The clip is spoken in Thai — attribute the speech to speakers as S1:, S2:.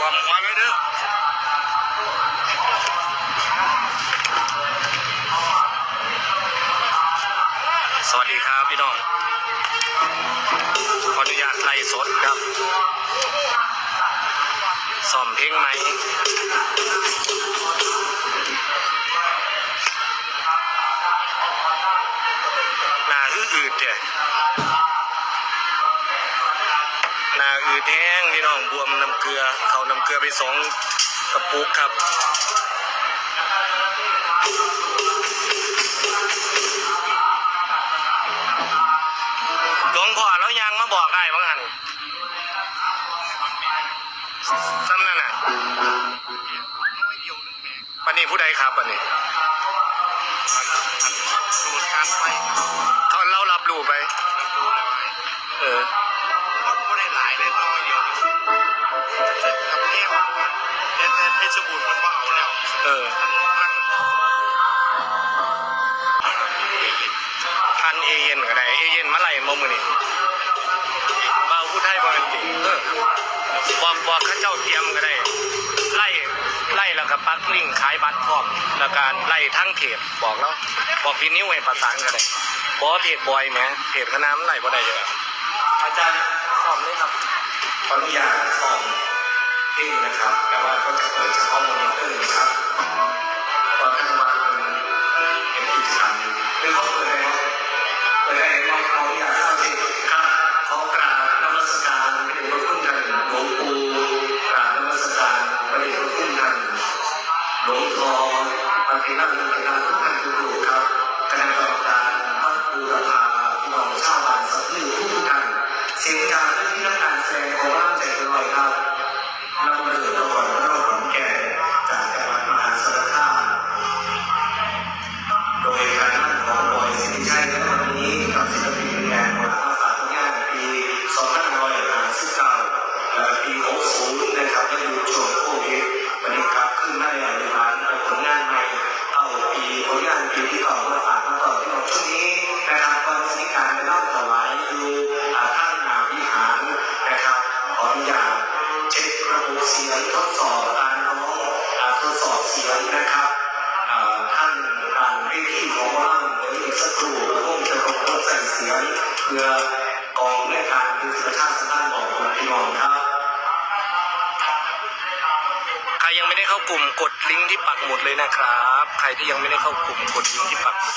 S1: วางหัวไว้ด้อสวัสดีครับพี่น้อง ขออนุญาตไล่สดครับสอมเพลงไหมหน้าอืดๆเด้อ ดแห้งพี่น้องบวมน้ำเกลือ เขาน้ำเกลือไปสองกระปุกครับหลวงพ่อแล้วยังมาบอกได้บ้างหันซ้ำนั่นน่ะปันนี้ผู้ใดครับปันนี้
S2: สูตรการไป
S1: เอ
S2: เย็นก็
S1: ได้เอเย็นมาไล่มามือนี่เบาผู้ไทยบอลติเออบอกบอกเข้าเจ้าเตรียมก็ได้ ไล่ไล่แล้วก็ปักลิงก์ขายบัตรพร้อมแล้วการไล่ทั้งเพจบอกแล้วบอกพี่นิ้วให้ประสานก็ได้บอกว่าเพจบอยแหมเพจคณะมันไล่บ่ได้เยอะอาจารย์สอบเลยครับขออนุญาตสอบเพลงนะครับ แต่ว่าก็ ปฏิบัติทุกานรูครับคณะกรรมการวัดบูรพาพี่น้องชาวบ้านสักทีทุกทุกท่านเสียงจากที่นักการแสดงของร่างใจลอยครับนำเรือระหว่างเราขอนแก่จากจังหวัดมหาสารคามโดยการนั่งของบอยสิริชัยในวันนี้กับศิลปินแห่งวัดมาฝากผลงานปี2559และปี60นะครับก็อยู่ช่วง ยงทดสอบการร้องทดสอบเสียงนะครับอ่าท่านอ่านวิธีของว่างเดี๋ยวอีกสักครู่เราคงจะรบกวนใส่เสียงเพื่อกองในการดูประชาสัมพันบอกคุณพี่น้องครับใครยังไม่ได้เข้ากลุ่มกดลิงก์ที่ปักหมุดเลยนะครับ ใครที่ยังไม่ได้เข้ากลุ่มกดลิงก์ที่ปักหมุด